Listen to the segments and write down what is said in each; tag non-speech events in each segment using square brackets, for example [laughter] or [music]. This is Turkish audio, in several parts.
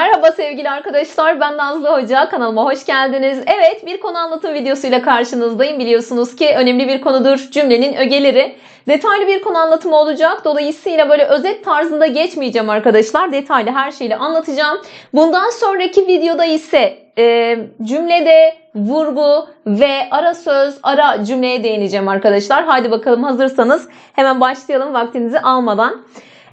Merhaba sevgili arkadaşlar ben Nazlı Hoca kanalıma hoş geldiniz. Evet bir konu anlatım videosuyla karşınızdayım. Biliyorsunuz ki önemli bir konudur cümlenin ögeleri. Detaylı bir konu anlatımı olacak. Dolayısıyla böyle özet tarzında geçmeyeceğim arkadaşlar. Detaylı her şeyle anlatacağım. Bundan sonraki videoda ise e, cümlede vurgu ve ara söz, ara cümleye değineceğim arkadaşlar. Haydi bakalım hazırsanız hemen başlayalım vaktinizi almadan.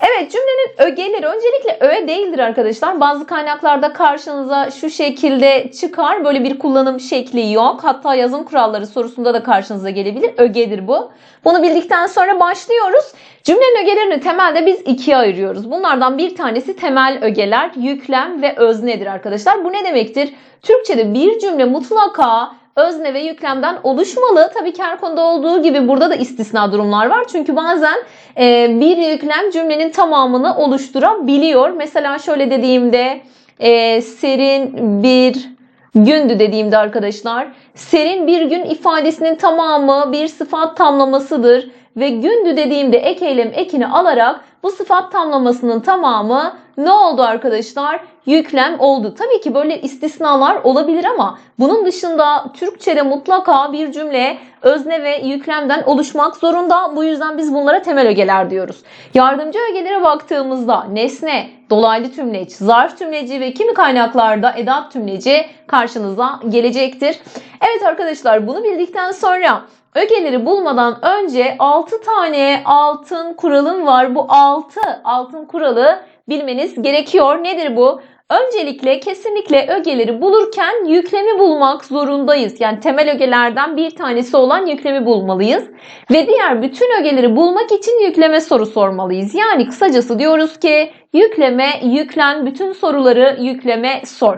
Evet cümlenin ögeleri öncelikle öğe değildir arkadaşlar. Bazı kaynaklarda karşınıza şu şekilde çıkar. Böyle bir kullanım şekli yok. Hatta yazım kuralları sorusunda da karşınıza gelebilir. Ögedir bu. Bunu bildikten sonra başlıyoruz. Cümlenin ögelerini temelde biz ikiye ayırıyoruz. Bunlardan bir tanesi temel ögeler, yüklem ve öznedir arkadaşlar. Bu ne demektir? Türkçe'de bir cümle mutlaka özne ve yüklemden oluşmalı. Tabii ki her konuda olduğu gibi burada da istisna durumlar var. Çünkü bazen e, bir yüklem cümlenin tamamını oluşturabiliyor. Mesela şöyle dediğimde e, serin bir gündü dediğimde arkadaşlar serin bir gün ifadesinin tamamı bir sıfat tamlamasıdır ve gündü dediğimde ek eylem ekini alarak bu sıfat tamlamasının tamamı ne oldu arkadaşlar? Yüklem oldu. Tabii ki böyle istisnalar olabilir ama bunun dışında Türkçe'de mutlaka bir cümle özne ve yüklemden oluşmak zorunda. Bu yüzden biz bunlara temel ögeler diyoruz. Yardımcı ögelere baktığımızda nesne, dolaylı tümleç, zarf tümleci ve kimi kaynaklarda edat tümleci karşınıza gelecektir. Evet arkadaşlar bunu bildikten sonra ögeleri bulmadan önce 6 tane altın kuralım var. Bu 6 altın kuralı bilmeniz gerekiyor. Nedir bu? Öncelikle kesinlikle ögeleri bulurken yüklemi bulmak zorundayız. Yani temel ögelerden bir tanesi olan yüklemi bulmalıyız. Ve diğer bütün ögeleri bulmak için yükleme soru sormalıyız. Yani kısacası diyoruz ki yükleme, yüklen, bütün soruları yükleme sor.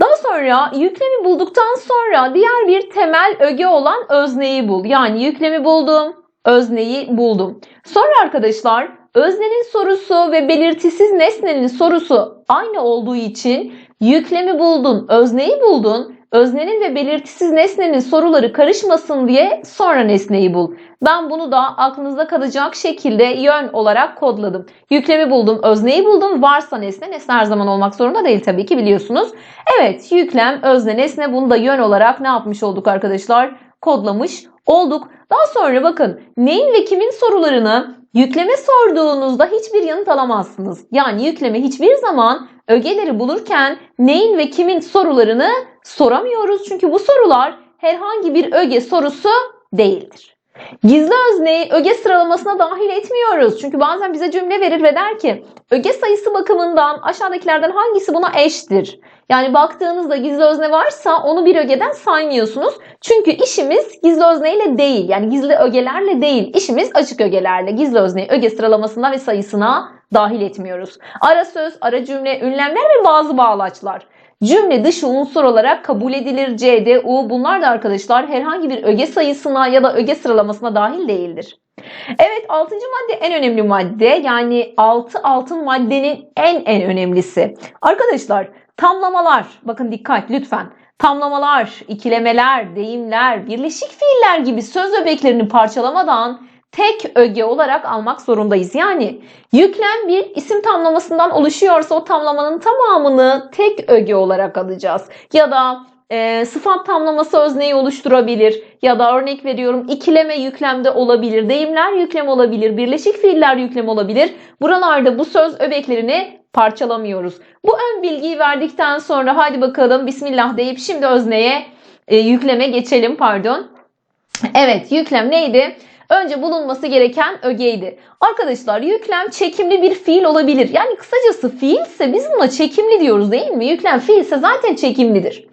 Daha sonra yüklemi bulduktan sonra diğer bir temel öge olan özneyi bul. Yani yüklemi buldum, özneyi buldum. Sonra arkadaşlar öznenin sorusu ve belirtisiz nesnenin sorusu aynı olduğu için yüklemi buldun, özneyi buldun. Öznenin ve belirtisiz nesnenin soruları karışmasın diye sonra nesneyi bul. Ben bunu da aklınızda kalacak şekilde yön olarak kodladım. Yüklemi buldum, özneyi buldum. Varsa nesne, nesne her zaman olmak zorunda değil tabii ki biliyorsunuz. Evet, yüklem, özne, nesne bunu da yön olarak ne yapmış olduk arkadaşlar? Kodlamış olduk. Daha sonra bakın neyin ve kimin sorularını yükleme sorduğunuzda hiçbir yanıt alamazsınız. Yani yükleme hiçbir zaman ögeleri bulurken neyin ve kimin sorularını soramıyoruz. Çünkü bu sorular herhangi bir öge sorusu değildir. Gizli özneyi öge sıralamasına dahil etmiyoruz. Çünkü bazen bize cümle verir ve der ki öge sayısı bakımından aşağıdakilerden hangisi buna eştir? Yani baktığınızda gizli özne varsa onu bir ögeden saymıyorsunuz. Çünkü işimiz gizli özneyle değil. Yani gizli ögelerle değil. İşimiz açık ögelerle. Gizli özneyi öge sıralamasına ve sayısına dahil etmiyoruz. Ara söz, ara cümle, ünlemler ve bazı bağlaçlar. Cümle dışı unsur olarak kabul edilir. C, D, U bunlar da arkadaşlar herhangi bir öge sayısına ya da öge sıralamasına dahil değildir. Evet 6. madde en önemli madde. Yani 6 altın maddenin en en önemlisi. Arkadaşlar tamlamalar bakın dikkat lütfen. Tamlamalar, ikilemeler, deyimler, birleşik fiiller gibi söz öbeklerini parçalamadan tek öge olarak almak zorundayız. Yani yüklem bir isim tamlamasından oluşuyorsa o tamlamanın tamamını tek öge olarak alacağız. Ya da e, sıfat tamlaması özneyi oluşturabilir ya da örnek veriyorum ikileme yüklemde olabilir, deyimler yüklem olabilir, birleşik fiiller yüklem olabilir. Buralarda bu söz öbeklerini parçalamıyoruz. Bu ön bilgiyi verdikten sonra hadi bakalım bismillah deyip şimdi özneye e, yükleme geçelim pardon. Evet yüklem neydi? Önce bulunması gereken ögeydi. Arkadaşlar yüklem çekimli bir fiil olabilir. Yani kısacası fiilse biz buna çekimli diyoruz değil mi? Yüklem fiilse zaten çekimlidir.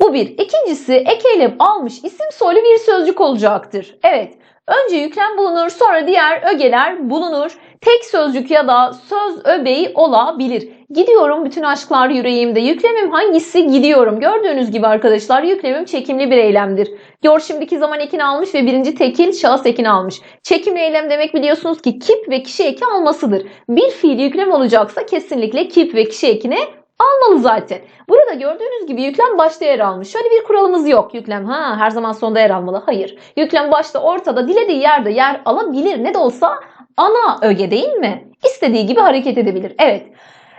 Bu bir. İkincisi ek eylem almış isim soylu bir sözcük olacaktır. Evet. Önce yüklem bulunur sonra diğer ögeler bulunur. Tek sözcük ya da söz öbeği olabilir. Gidiyorum bütün aşklar yüreğimde. Yüklemim hangisi? Gidiyorum. Gördüğünüz gibi arkadaşlar yüklemim çekimli bir eylemdir. Gör şimdiki zaman ekini almış ve birinci tekil şahıs ekini almış. Çekimli eylem demek biliyorsunuz ki kip ve kişi eki almasıdır. Bir fiil yüklem olacaksa kesinlikle kip ve kişi ekini almalı zaten. Burada gördüğünüz gibi yüklem başta yer almış. Şöyle bir kuralımız yok. Yüklem ha her zaman sonda yer almalı. Hayır. Yüklem başta ortada dilediği yerde yer alabilir. Ne de olsa ana öge değil mi? İstediği gibi hareket edebilir. Evet.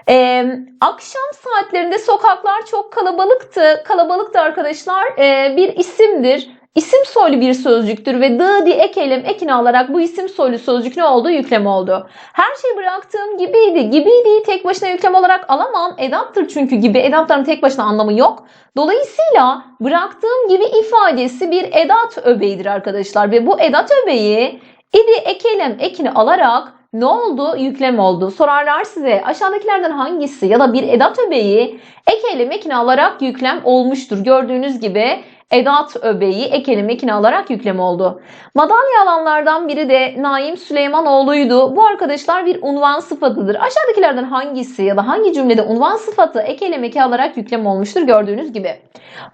Ee, akşam saatlerinde sokaklar çok kalabalıktı. Kalabalıktı arkadaşlar. Ee, bir isimdir. İsim soylu bir sözcüktür ve dı di ek eylem ekini alarak bu isim soylu sözcük ne oldu? Yüklem oldu. Her şey bıraktığım gibiydi. Gibiydi tek başına yüklem olarak alamam. Edattır çünkü gibi. Edatların tek başına anlamı yok. Dolayısıyla bıraktığım gibi ifadesi bir edat öbeğidir arkadaşlar. Ve bu edat öbeği idi ek eylem ekini alarak ne oldu? Yüklem oldu. Sorarlar size aşağıdakilerden hangisi ya da bir edat öbeği ek eylem ekini alarak yüklem olmuştur. Gördüğünüz gibi edat öbeği ekini alarak yüklem oldu. Madalya alanlardan biri de Naim Süleymanoğlu'ydu. Bu arkadaşlar bir unvan sıfatıdır. Aşağıdakilerden hangisi ya da hangi cümlede unvan sıfatı ek eylem eki alarak yüklem olmuştur gördüğünüz gibi.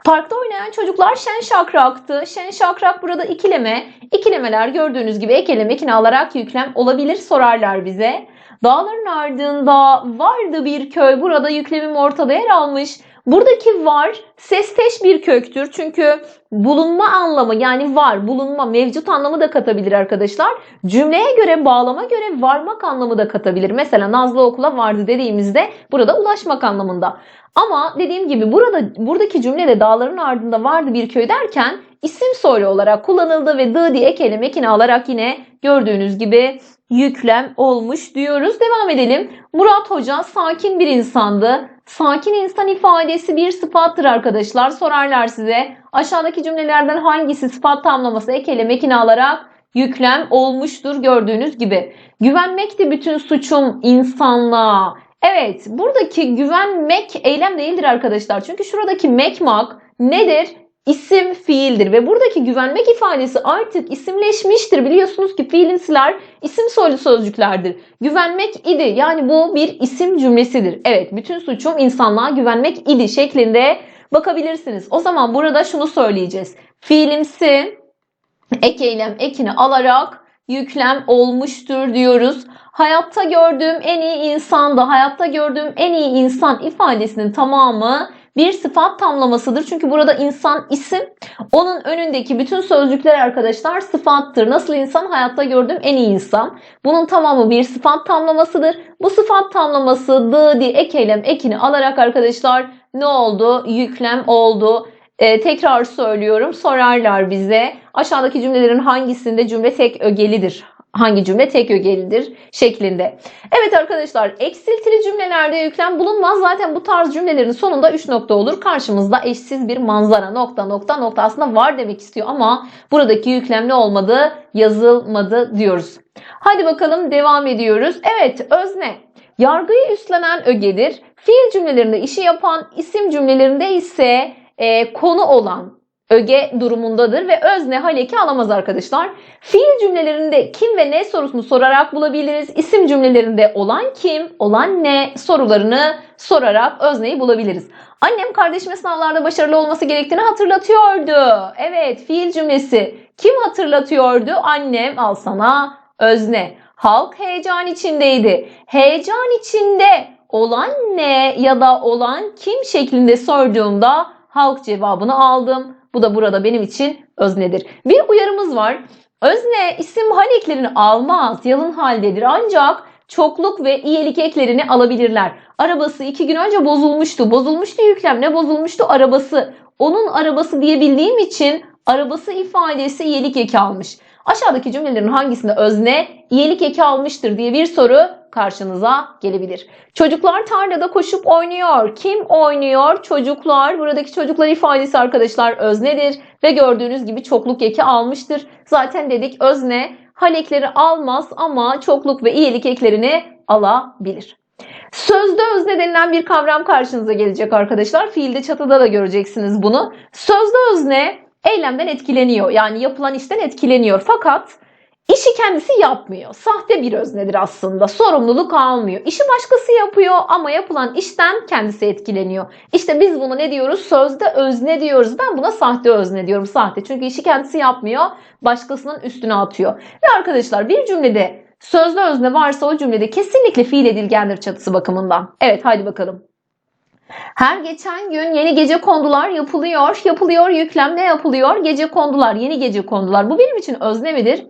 Parkta oynayan çocuklar şen şakraktı. Şen şakrak burada ikileme. İkilemeler gördüğünüz gibi ek eylem ekini alarak yüklem olabilir sorarlar bize. Dağların ardında vardı bir köy. Burada yüklemim ortada yer almış. Buradaki var sesteş bir köktür. Çünkü bulunma anlamı yani var, bulunma, mevcut anlamı da katabilir arkadaşlar. Cümleye göre, bağlama göre varmak anlamı da katabilir. Mesela Nazlı okula vardı dediğimizde burada ulaşmak anlamında. Ama dediğim gibi burada buradaki cümlede dağların ardında vardı bir köy derken isim soylu olarak kullanıldı ve dı diye kelime ekini alarak yine gördüğünüz gibi yüklem olmuş diyoruz. Devam edelim. Murat Hoca sakin bir insandı. Sakin insan ifadesi bir sıfattır arkadaşlar. Sorarlar size. Aşağıdaki cümlelerden hangisi sıfat tamlaması ek elem ekini alarak yüklem olmuştur gördüğünüz gibi. Güvenmekti bütün suçum insanlığa. Evet buradaki güvenmek eylem değildir arkadaşlar. Çünkü şuradaki mekmak nedir? İsim fiildir ve buradaki güvenmek ifadesi artık isimleşmiştir. Biliyorsunuz ki fiilinsiler isim soylu sözcüklerdir. Güvenmek idi yani bu bir isim cümlesidir. Evet bütün suçum insanlığa güvenmek idi şeklinde bakabilirsiniz. O zaman burada şunu söyleyeceğiz. Fiilimsi ek eylem ekini alarak yüklem olmuştur diyoruz. Hayatta gördüğüm en iyi insan da hayatta gördüğüm en iyi insan ifadesinin tamamı bir sıfat tamlamasıdır. Çünkü burada insan isim. Onun önündeki bütün sözcükler arkadaşlar sıfattır. Nasıl insan? Hayatta gördüğüm en iyi insan. Bunun tamamı bir sıfat tamlamasıdır. Bu sıfat tamlaması dı, di, ek eylem ekini alarak arkadaşlar ne oldu? Yüklem oldu. Ee, tekrar söylüyorum sorarlar bize aşağıdaki cümlelerin hangisinde cümle tek ögelidir hangi cümle tek ögelidir şeklinde. Evet arkadaşlar eksiltili cümlelerde yüklem bulunmaz. Zaten bu tarz cümlelerin sonunda 3 nokta olur. Karşımızda eşsiz bir manzara nokta nokta nokta aslında var demek istiyor ama buradaki yüklem ne olmadı? Yazılmadı diyoruz. Hadi bakalım devam ediyoruz. Evet özne. Yargıyı üstlenen ögedir. Fiil cümlelerinde işi yapan, isim cümlelerinde ise e, konu olan, öge durumundadır ve özne haleki alamaz arkadaşlar. Fiil cümlelerinde kim ve ne sorusunu sorarak bulabiliriz. İsim cümlelerinde olan kim, olan ne sorularını sorarak özneyi bulabiliriz. Annem kardeşime sınavlarda başarılı olması gerektiğini hatırlatıyordu. Evet fiil cümlesi. Kim hatırlatıyordu? Annem al sana özne. Halk heyecan içindeydi. Heyecan içinde olan ne ya da olan kim şeklinde sorduğumda halk cevabını aldım. Bu da burada benim için öznedir. Bir uyarımız var. Özne isim hal eklerini almaz, yalın haldedir ancak çokluk ve iyilik eklerini alabilirler. Arabası iki gün önce bozulmuştu. Bozulmuştu yüklem. Ne bozulmuştu? Arabası. Onun arabası diyebildiğim için arabası ifadesi iyilik eki almış. Aşağıdaki cümlelerin hangisinde özne iyilik eki almıştır diye bir soru karşınıza gelebilir. Çocuklar tarlada koşup oynuyor. Kim oynuyor? Çocuklar. Buradaki çocuklar ifadesi arkadaşlar öznedir ve gördüğünüz gibi çokluk eki almıştır. Zaten dedik özne halekleri almaz ama çokluk ve iyilik eklerini alabilir. Sözde özne denilen bir kavram karşınıza gelecek arkadaşlar. Fiilde çatıda da göreceksiniz bunu. Sözde özne eylemden etkileniyor. Yani yapılan işten etkileniyor. Fakat işi kendisi yapmıyor. Sahte bir öznedir aslında. Sorumluluk almıyor. İşi başkası yapıyor ama yapılan işten kendisi etkileniyor. İşte biz bunu ne diyoruz? Sözde özne diyoruz. Ben buna sahte özne diyorum. Sahte. Çünkü işi kendisi yapmıyor. Başkasının üstüne atıyor. Ve arkadaşlar bir cümlede sözlü özne varsa o cümlede kesinlikle fiil edilgendir çatısı bakımından. Evet haydi bakalım. Her geçen gün yeni gece kondular yapılıyor. Yapılıyor yüklem ne yapılıyor? Gece kondular, yeni gece kondular. Bu benim için özne midir?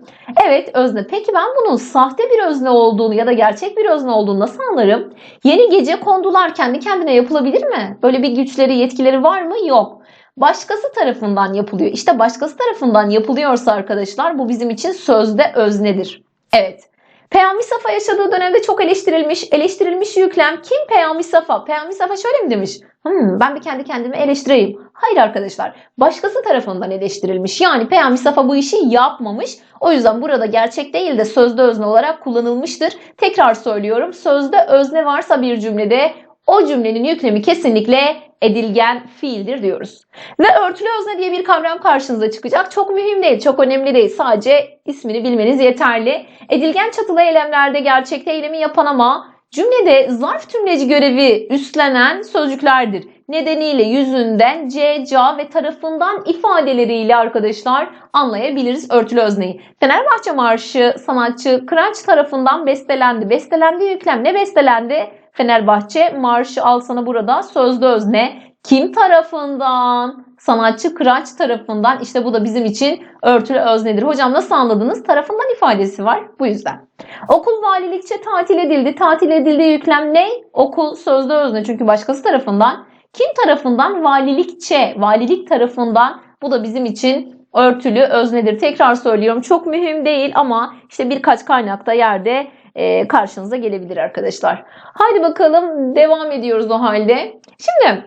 Evet özne. Peki ben bunun sahte bir özne olduğunu ya da gerçek bir özne olduğunu nasıl anlarım? Yeni gece kondular kendi kendine yapılabilir mi? Böyle bir güçleri, yetkileri var mı? Yok. Başkası tarafından yapılıyor. İşte başkası tarafından yapılıyorsa arkadaşlar bu bizim için sözde öznedir. Evet. Peyami Safa yaşadığı dönemde çok eleştirilmiş, eleştirilmiş yüklem kim Peyami Safa? Peyami Safa şöyle mi demiş? Hmm, ben bir kendi kendimi eleştireyim. Hayır arkadaşlar, başkası tarafından eleştirilmiş. Yani Peyami Safa bu işi yapmamış. O yüzden burada gerçek değil de sözde özne olarak kullanılmıştır. Tekrar söylüyorum, sözde özne varsa bir cümlede o cümlenin yüklemi kesinlikle edilgen fiildir diyoruz. Ve örtülü özne diye bir kavram karşınıza çıkacak. Çok mühim değil, çok önemli değil. Sadece ismini bilmeniz yeterli. Edilgen çatılı eylemlerde gerçekte eylemi yapan ama cümlede zarf tümleci görevi üstlenen sözcüklerdir. Nedeniyle yüzünden, c, ca ve tarafından ifadeleriyle arkadaşlar anlayabiliriz örtülü özneyi. Fenerbahçe Marşı sanatçı Kıraç tarafından bestelendi. Bestelendi yüklem ne bestelendi? Fenerbahçe marşı al sana burada sözlü özne. Kim tarafından? Sanatçı Kıraç tarafından. İşte bu da bizim için örtülü öznedir. Hocam nasıl anladınız? Tarafından ifadesi var. Bu yüzden. Okul valilikçe tatil edildi. Tatil edildi yüklem ne? Okul sözlü özne. Çünkü başkası tarafından. Kim tarafından? Valilikçe. Valilik tarafından. Bu da bizim için örtülü öznedir. Tekrar söylüyorum çok mühim değil ama işte birkaç kaynakta yerde e, karşınıza gelebilir arkadaşlar. Haydi bakalım devam ediyoruz o halde. Şimdi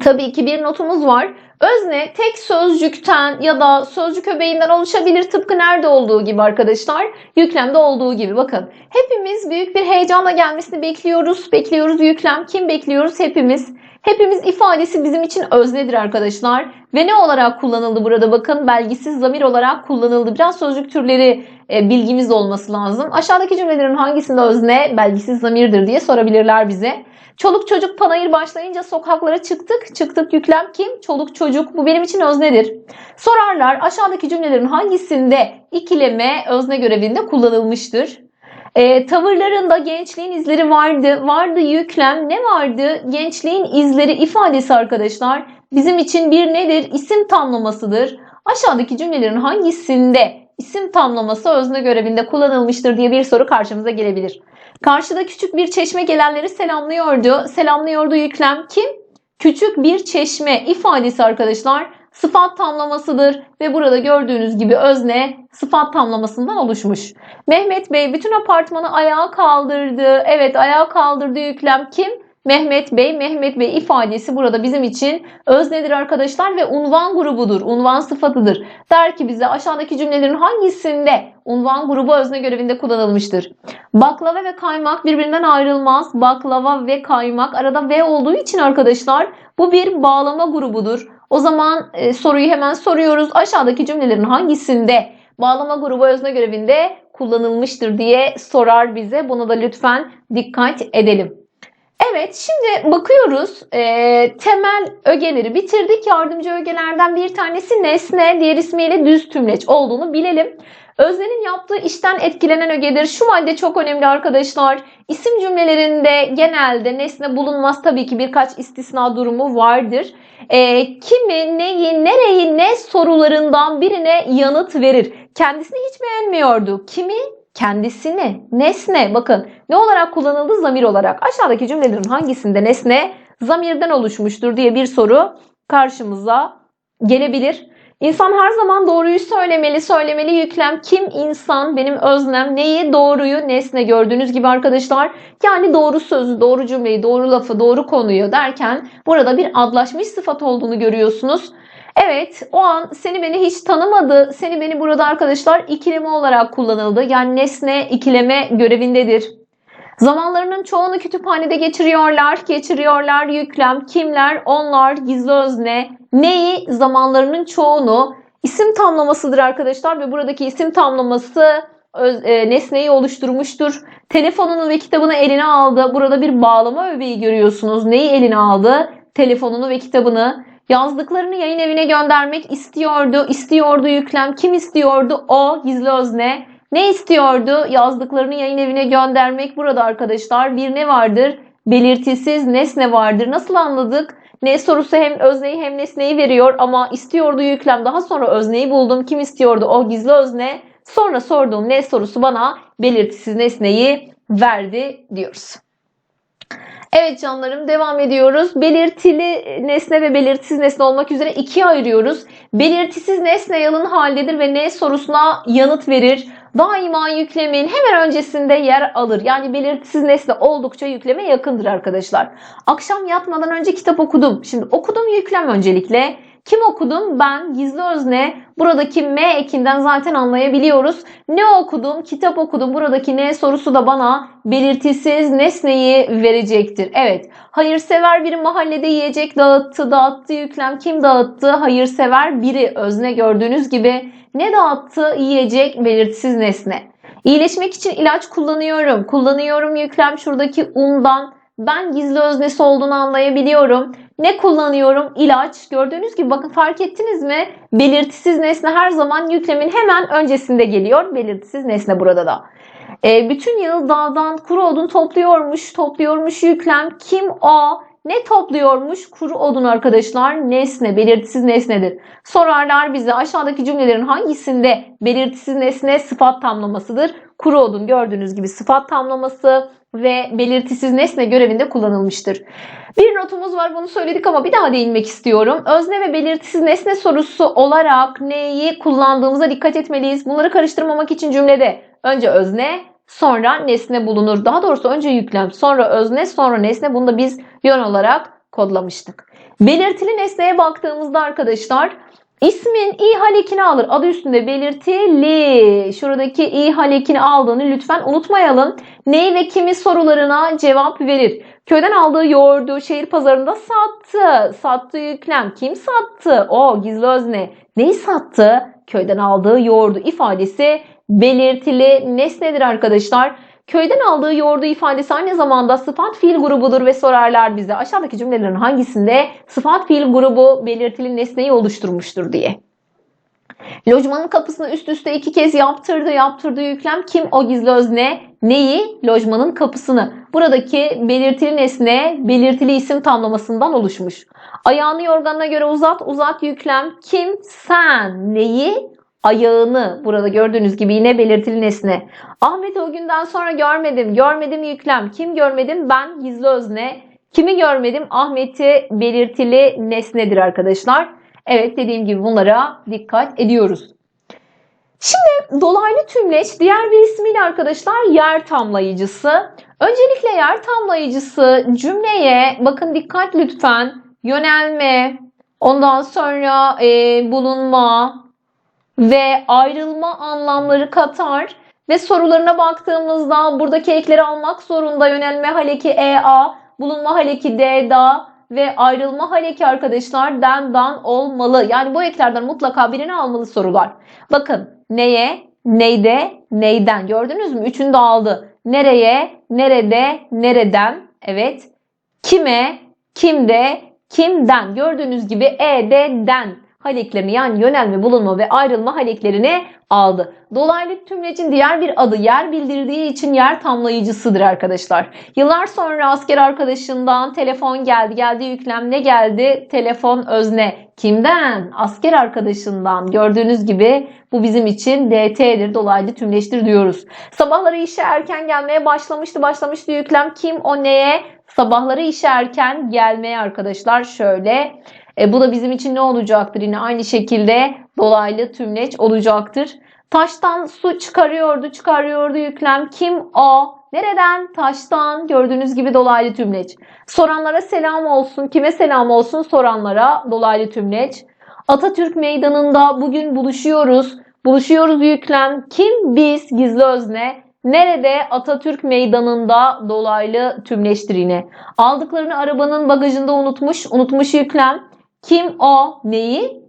tabii ki bir notumuz var. Özne tek sözcükten ya da sözcük öbeğinden oluşabilir tıpkı nerede olduğu gibi arkadaşlar. Yüklemde olduğu gibi bakın. Hepimiz büyük bir heyecanla gelmesini bekliyoruz. Bekliyoruz yüklem. Kim bekliyoruz? Hepimiz. Hepimiz ifadesi bizim için öznedir arkadaşlar. Ve ne olarak kullanıldı burada bakın belgisiz zamir olarak kullanıldı. Biraz sözcük türleri bilgimiz olması lazım. Aşağıdaki cümlelerin hangisinde özne belgisiz zamirdir diye sorabilirler bize. Çoluk çocuk panayır başlayınca sokaklara çıktık. Çıktık yüklem kim? Çoluk çocuk. Bu benim için öznedir. Sorarlar aşağıdaki cümlelerin hangisinde ikileme özne görevinde kullanılmıştır? E, tavırlarında gençliğin izleri vardı. Vardı yüklem. Ne vardı? Gençliğin izleri ifadesi arkadaşlar. Bizim için bir nedir? İsim tamlamasıdır. Aşağıdaki cümlelerin hangisinde isim tamlaması özne görevinde kullanılmıştır diye bir soru karşımıza gelebilir. Karşıda küçük bir çeşme gelenleri selamlıyordu. Selamlıyordu yüklem kim? Küçük bir çeşme ifadesi arkadaşlar sıfat tamlamasıdır ve burada gördüğünüz gibi özne sıfat tamlamasından oluşmuş. Mehmet Bey bütün apartmanı ayağa kaldırdı. Evet ayağa kaldırdı yüklem kim? Mehmet Bey, Mehmet Bey ifadesi burada bizim için öznedir arkadaşlar ve unvan grubudur. Unvan sıfatıdır. Der ki bize aşağıdaki cümlelerin hangisinde unvan grubu özne görevinde kullanılmıştır? Baklava ve kaymak birbirinden ayrılmaz. Baklava ve kaymak arada ve olduğu için arkadaşlar bu bir bağlama grubudur. O zaman e, soruyu hemen soruyoruz. Aşağıdaki cümlelerin hangisinde bağlama grubu özne görevinde kullanılmıştır diye sorar bize. Buna da lütfen dikkat edelim. Evet şimdi bakıyoruz e, temel ögeleri bitirdik. Yardımcı ögelerden bir tanesi nesne diğer ismiyle düz tümleç olduğunu bilelim. Öznenin yaptığı işten etkilenen ögedir. Şu madde çok önemli arkadaşlar. İsim cümlelerinde genelde nesne bulunmaz. Tabii ki birkaç istisna durumu vardır. E, kimi, neyi, nereyi, ne sorularından birine yanıt verir. Kendisini hiç beğenmiyordu. Kimi? Kendisini, nesne bakın ne olarak kullanıldı? Zamir olarak. Aşağıdaki cümlelerin hangisinde nesne zamirden oluşmuştur diye bir soru karşımıza gelebilir. İnsan her zaman doğruyu söylemeli, söylemeli yüklem. Kim insan? Benim öznem. Neyi? Doğruyu, nesne. Gördüğünüz gibi arkadaşlar. Yani doğru sözü, doğru cümleyi, doğru lafı, doğru konuyu derken burada bir adlaşmış sıfat olduğunu görüyorsunuz. Evet o an seni beni hiç tanımadı. Seni beni burada arkadaşlar ikileme olarak kullanıldı. Yani nesne ikileme görevindedir. Zamanlarının çoğunu kütüphanede geçiriyorlar. Geçiriyorlar yüklem. Kimler? Onlar gizli özne. Neyi? Zamanlarının çoğunu. isim tamlamasıdır arkadaşlar ve buradaki isim tamlaması öz, e, nesneyi oluşturmuştur. Telefonunu ve kitabını eline aldı. Burada bir bağlama öbeği görüyorsunuz. Neyi eline aldı? Telefonunu ve kitabını. Yazdıklarını yayın evine göndermek istiyordu. İstiyordu yüklem. Kim istiyordu? O gizli özne. Ne istiyordu? Yazdıklarını yayın evine göndermek. Burada arkadaşlar bir ne vardır? belirtisiz nesne vardır. Nasıl anladık? Ne sorusu hem özneyi hem nesneyi veriyor ama istiyordu yüklem. Daha sonra özneyi buldum. Kim istiyordu? O gizli özne. Sonra sorduğum ne sorusu bana belirtisiz nesneyi verdi diyoruz. Evet canlarım devam ediyoruz. Belirtili nesne ve belirtisiz nesne olmak üzere ikiye ayırıyoruz. Belirtisiz nesne yalın haldedir ve ne sorusuna yanıt verir. Daima yüklemin hemen öncesinde yer alır. Yani belirtisiz nesne oldukça yükleme yakındır arkadaşlar. Akşam yatmadan önce kitap okudum. Şimdi okudum yüklem öncelikle. Kim okudum? Ben gizli özne. Buradaki M ekinden zaten anlayabiliyoruz. Ne okudum? Kitap okudum. Buradaki ne sorusu da bana belirtisiz nesneyi verecektir. Evet. Hayırsever bir mahallede yiyecek dağıttı. Dağıttı yüklem. Kim dağıttı? Hayırsever biri. Özne gördüğünüz gibi ne dağıttı? Yiyecek belirtisiz nesne. İyileşmek için ilaç kullanıyorum. Kullanıyorum yüklem şuradaki umdan. Ben gizli öznesi olduğunu anlayabiliyorum. Ne kullanıyorum? İlaç. Gördüğünüz gibi bakın fark ettiniz mi? Belirtisiz nesne her zaman yüklemin hemen öncesinde geliyor. Belirtisiz nesne burada da. E, bütün yıl dağdan kuru odun topluyormuş. Topluyormuş yüklem. Kim o? Ne topluyormuş? Kuru odun arkadaşlar. Nesne, belirtisiz nesnedir. Sorarlar bize aşağıdaki cümlelerin hangisinde belirtisiz nesne sıfat tamlamasıdır? Kuru odun gördüğünüz gibi sıfat tamlaması ve belirtisiz nesne görevinde kullanılmıştır. Bir notumuz var bunu söyledik ama bir daha değinmek istiyorum. Özne ve belirtisiz nesne sorusu olarak neyi kullandığımıza dikkat etmeliyiz. Bunları karıştırmamak için cümlede önce özne sonra nesne bulunur. Daha doğrusu önce yüklem sonra özne sonra nesne bunu da biz yön olarak kodlamıştık. Belirtili nesneye baktığımızda arkadaşlar ismin i halekini alır. Adı üstünde belirtili. Şuradaki i halekini aldığını lütfen unutmayalım. Neyi ve kimi sorularına cevap verir. Köyden aldığı yoğurdu şehir pazarında sattı. Sattı yüklem. Kim sattı? O gizli özne. Neyi sattı? Köyden aldığı yoğurdu ifadesi belirtili nesnedir arkadaşlar. Köyden aldığı yoğurdu ifadesi aynı zamanda sıfat fiil grubudur ve sorarlar bize aşağıdaki cümlelerin hangisinde sıfat fiil grubu belirtili nesneyi oluşturmuştur diye. Lojmanın kapısını üst üste iki kez yaptırdı. Yaptırdığı yüklem kim? O gizli özne. Neyi? Lojmanın kapısını. Buradaki belirtili nesne belirtili isim tamlamasından oluşmuş. Ayağını yorganına göre uzat. Uzat yüklem. Kim? Sen. Neyi? Ayağını. Burada gördüğünüz gibi yine belirtili nesne. Ahmet'i o günden sonra görmedim. Görmedim yüklem. Kim görmedim? Ben gizli özne. Kimi görmedim? Ahmet'i belirtili nesnedir arkadaşlar. Evet dediğim gibi bunlara dikkat ediyoruz. Şimdi dolaylı tümleç diğer bir ismiyle arkadaşlar yer tamlayıcısı. Öncelikle yer tamlayıcısı cümleye bakın dikkat lütfen yönelme, ondan sonra e, bulunma ve ayrılma anlamları katar. Ve sorularına baktığımızda buradaki ekleri almak zorunda yönelme haleki EA, bulunma haleki D, da ve ayrılma haleki arkadaşlar den, dan olmalı. Yani bu eklerden mutlaka birini almalı sorular. Bakın neye, neyde, neyden gördünüz mü? Üçünü de aldı. Nereye, nerede, nereden. Evet. Kime, kimde, kimden. Gördüğünüz gibi e, de, den haleklerini yani yönelme, bulunma ve ayrılma haleklerini aldı. Dolaylı tümlecin diğer bir adı yer bildirdiği için yer tamlayıcısıdır arkadaşlar. Yıllar sonra asker arkadaşından telefon geldi. Geldi yüklem ne geldi? Telefon özne. Kimden? Asker arkadaşından. Gördüğünüz gibi bu bizim için DT'dir. Dolaylı tümleçtir diyoruz. Sabahları işe erken gelmeye başlamıştı. Başlamıştı yüklem. Kim o neye? Sabahları işe erken gelmeye arkadaşlar. Şöyle e, bu da bizim için ne olacaktır? Yine aynı şekilde dolaylı tümleç olacaktır. Taştan su çıkarıyordu, çıkarıyordu yüklem. Kim o? Nereden? Taştan. Gördüğünüz gibi dolaylı tümleç. Soranlara selam olsun. Kime selam olsun? Soranlara dolaylı tümleç. Atatürk Meydanı'nda bugün buluşuyoruz. Buluşuyoruz yüklem. Kim? Biz. Gizli özne. Nerede? Atatürk Meydanı'nda dolaylı tümleçtir yine. Aldıklarını arabanın bagajında unutmuş. Unutmuş yüklem. Kim o? Neyi?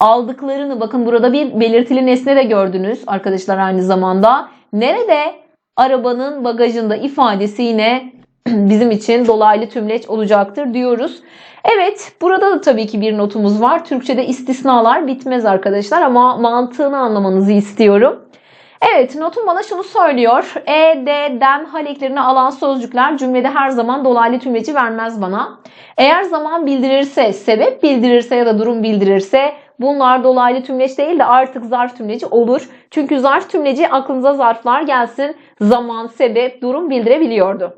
Aldıklarını bakın burada bir belirtili nesne de gördünüz arkadaşlar aynı zamanda. Nerede? Arabanın bagajında ifadesi yine [clears throat] bizim için dolaylı tümleç olacaktır diyoruz. Evet burada da tabii ki bir notumuz var. Türkçe'de istisnalar bitmez arkadaşlar ama mantığını anlamanızı istiyorum. Evet, notum bana şunu söylüyor. E, D, den hal eklerini alan sözcükler cümlede her zaman dolaylı tümleci vermez bana. Eğer zaman bildirirse, sebep bildirirse ya da durum bildirirse bunlar dolaylı tümleç değil de artık zarf tümleci olur. Çünkü zarf tümleci aklınıza zarflar gelsin. Zaman, sebep, durum bildirebiliyordu.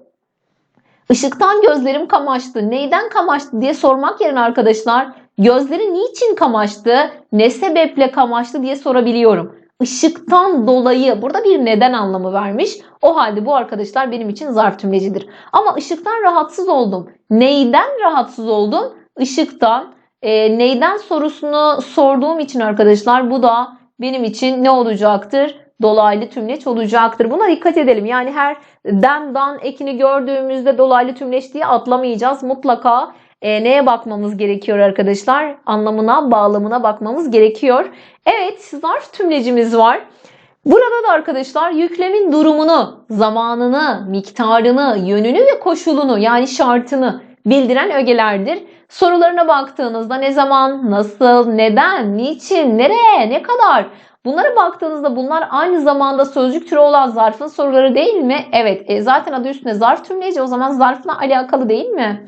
Işıktan gözlerim kamaştı. Neyden kamaştı diye sormak yerine arkadaşlar gözleri niçin kamaştı, ne sebeple kamaştı diye sorabiliyorum. Işıktan dolayı burada bir neden anlamı vermiş. O halde bu arkadaşlar benim için zarf tümlecidir. Ama ışıktan rahatsız oldum. Neyden rahatsız oldum? Işıktan. E, neyden sorusunu sorduğum için arkadaşlar bu da benim için ne olacaktır? Dolaylı tümleç olacaktır. Buna dikkat edelim. Yani her den, dan ekini gördüğümüzde dolaylı tümleç diye atlamayacağız. Mutlaka e, neye bakmamız gerekiyor arkadaşlar? Anlamına, bağlamına bakmamız gerekiyor. Evet, zarf tümlecimiz var. Burada da arkadaşlar yüklemin durumunu, zamanını, miktarını, yönünü ve koşulunu yani şartını bildiren ögelerdir. Sorularına baktığınızda ne zaman, nasıl, neden, niçin, nereye, ne kadar Bunlara baktığınızda bunlar aynı zamanda sözcük türü olan zarfın soruları değil mi? Evet. E, zaten adı üstünde zarf tümleci o zaman zarfla alakalı değil mi?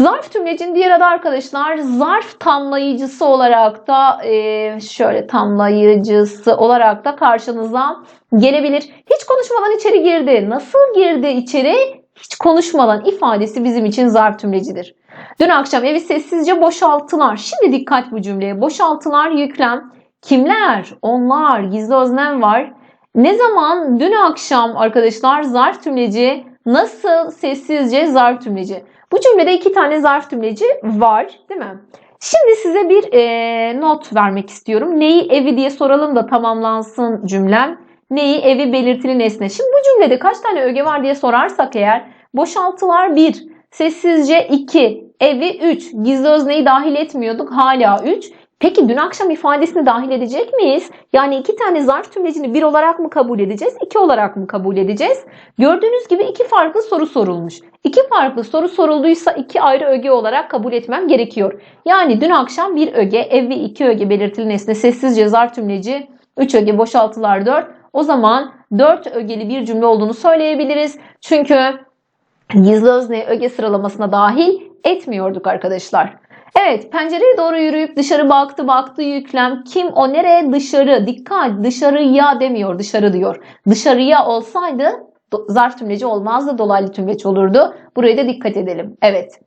Zarf tümlecinin diğer adı arkadaşlar zarf tamlayıcısı olarak da e, şöyle tamlayıcısı olarak da karşınıza gelebilir. Hiç konuşmadan içeri girdi. Nasıl girdi içeri? Hiç konuşmadan ifadesi bizim için zarf tümlecidir. Dün akşam evi sessizce boşalttılar. Şimdi dikkat bu cümleye. Boşalttılar yüklem. Kimler? Onlar. Gizli öznem var. Ne zaman? Dün akşam arkadaşlar zarf tümleci. Nasıl? Sessizce zarf tümleci. Bu cümlede iki tane zarf tümleci var değil mi? Şimdi size bir e, not vermek istiyorum. Neyi evi diye soralım da tamamlansın cümlem. Neyi evi belirtili nesne. Şimdi bu cümlede kaç tane öge var diye sorarsak eğer boşaltılar 1, sessizce 2, evi 3, gizli özneyi dahil etmiyorduk hala 3. Peki dün akşam ifadesini dahil edecek miyiz? Yani iki tane zarf tümlecini bir olarak mı kabul edeceğiz, iki olarak mı kabul edeceğiz? Gördüğünüz gibi iki farklı soru sorulmuş. İki farklı soru sorulduysa iki ayrı öge olarak kabul etmem gerekiyor. Yani dün akşam bir öge, ev ve iki öge belirtili nesne, sessizce zarf tümleci, üç öge boşaltılar dört. O zaman dört ögeli bir cümle olduğunu söyleyebiliriz. Çünkü gizli özne öge sıralamasına dahil etmiyorduk arkadaşlar. Evet pencereye doğru yürüyüp dışarı baktı baktı yüklem. Kim o nereye dışarı dikkat dışarıya demiyor dışarı diyor. Dışarıya olsaydı zarf tümleci olmazdı dolaylı tümleç olurdu. Buraya da dikkat edelim. Evet.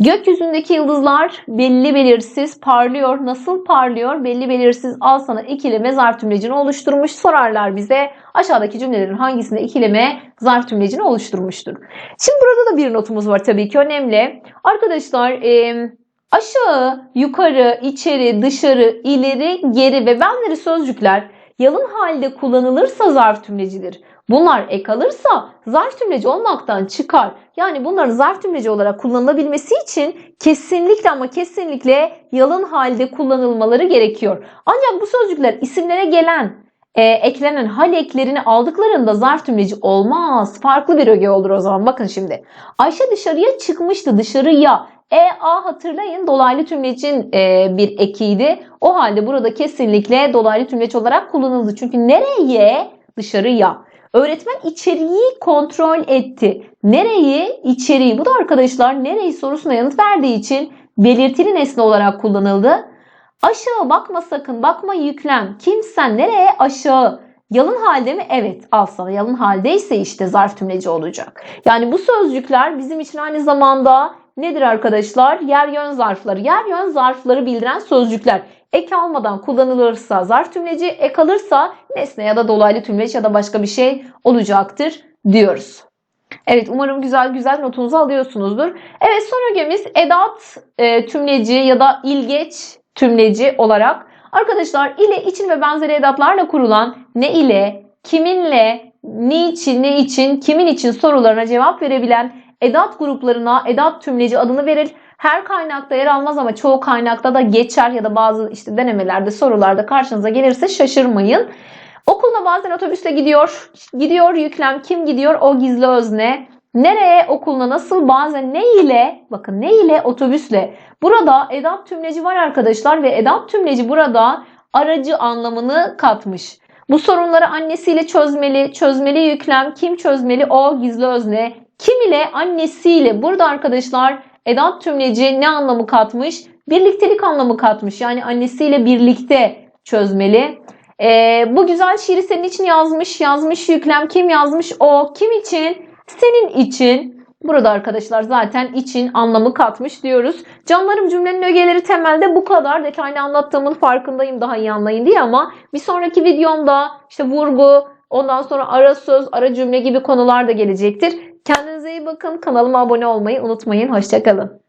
Gökyüzündeki yıldızlar belli belirsiz parlıyor. Nasıl parlıyor? Belli belirsiz al sana ikileme zarf tümlecini oluşturmuş. Sorarlar bize aşağıdaki cümlelerin hangisinde ikileme zarf tümlecini oluşturmuştur. Şimdi burada da bir notumuz var tabii ki önemli. Arkadaşlar eee Aşağı, yukarı, içeri, dışarı, ileri, geri ve benzeri sözcükler yalın halde kullanılırsa zarf tümlecidir. Bunlar ek alırsa zarf tümleci olmaktan çıkar. Yani bunların zarf tümleci olarak kullanılabilmesi için kesinlikle ama kesinlikle yalın halde kullanılmaları gerekiyor. Ancak bu sözcükler isimlere gelen e, eklenen hal eklerini aldıklarında zarf tümleci olmaz. Farklı bir öge olur o zaman. Bakın şimdi. Ayşe dışarıya çıkmıştı. Dışarıya. E, A hatırlayın dolaylı tümlecin e, bir ekiydi. O halde burada kesinlikle dolaylı tümleç olarak kullanıldı. Çünkü nereye? Dışarıya. Öğretmen içeriği kontrol etti. Nereyi? İçeriği. Bu da arkadaşlar nereyi sorusuna yanıt verdiği için belirtili nesne olarak kullanıldı. Aşağı bakma sakın. Bakma yüklem. Kimsen nereye? Aşağı. Yalın halde mi? Evet. Al sana. Yalın haldeyse işte zarf tümleci olacak. Yani bu sözcükler bizim için aynı zamanda nedir arkadaşlar? Yer yön zarfları. Yer yön zarfları bildiren sözcükler. Ek almadan kullanılırsa zarf tümleci, ek alırsa nesne ya da dolaylı tümleç ya da başka bir şey olacaktır diyoruz. Evet umarım güzel güzel notunuzu alıyorsunuzdur. Evet son ögemiz edat e, tümleci ya da ilgeç tümleci olarak. Arkadaşlar ile, için ve benzeri edatlarla kurulan ne ile, kiminle, niçin, ne için, kimin için sorularına cevap verebilen edat gruplarına edat tümleci adını verir. Her kaynakta yer almaz ama çoğu kaynakta da geçer ya da bazı işte denemelerde, sorularda karşınıza gelirse şaşırmayın. Okulda bazen otobüsle gidiyor. Gidiyor yüklem. Kim gidiyor? O gizli özne. Nereye? Okuluna nasıl? Bazen ne ile? Bakın ne ile? Otobüsle. Burada edat tümleci var arkadaşlar ve edat tümleci burada aracı anlamını katmış. Bu sorunları annesiyle çözmeli. Çözmeli yüklem kim çözmeli? O gizli özne. Kim ile annesiyle. Burada arkadaşlar edat tümleci ne anlamı katmış? Birliktelik anlamı katmış. Yani annesiyle birlikte çözmeli. Ee, bu güzel şiiri senin için yazmış. Yazmış yüklem kim yazmış? O. Kim için? Senin için. Burada arkadaşlar zaten için anlamı katmış diyoruz. Canlarım cümlenin ögeleri temelde bu kadar. Detaylı anlattığımın farkındayım daha iyi anlayın diye ama bir sonraki videomda işte vurgu, ondan sonra ara söz, ara cümle gibi konular da gelecektir. Kendinize iyi bakın. Kanalıma abone olmayı unutmayın. Hoşçakalın.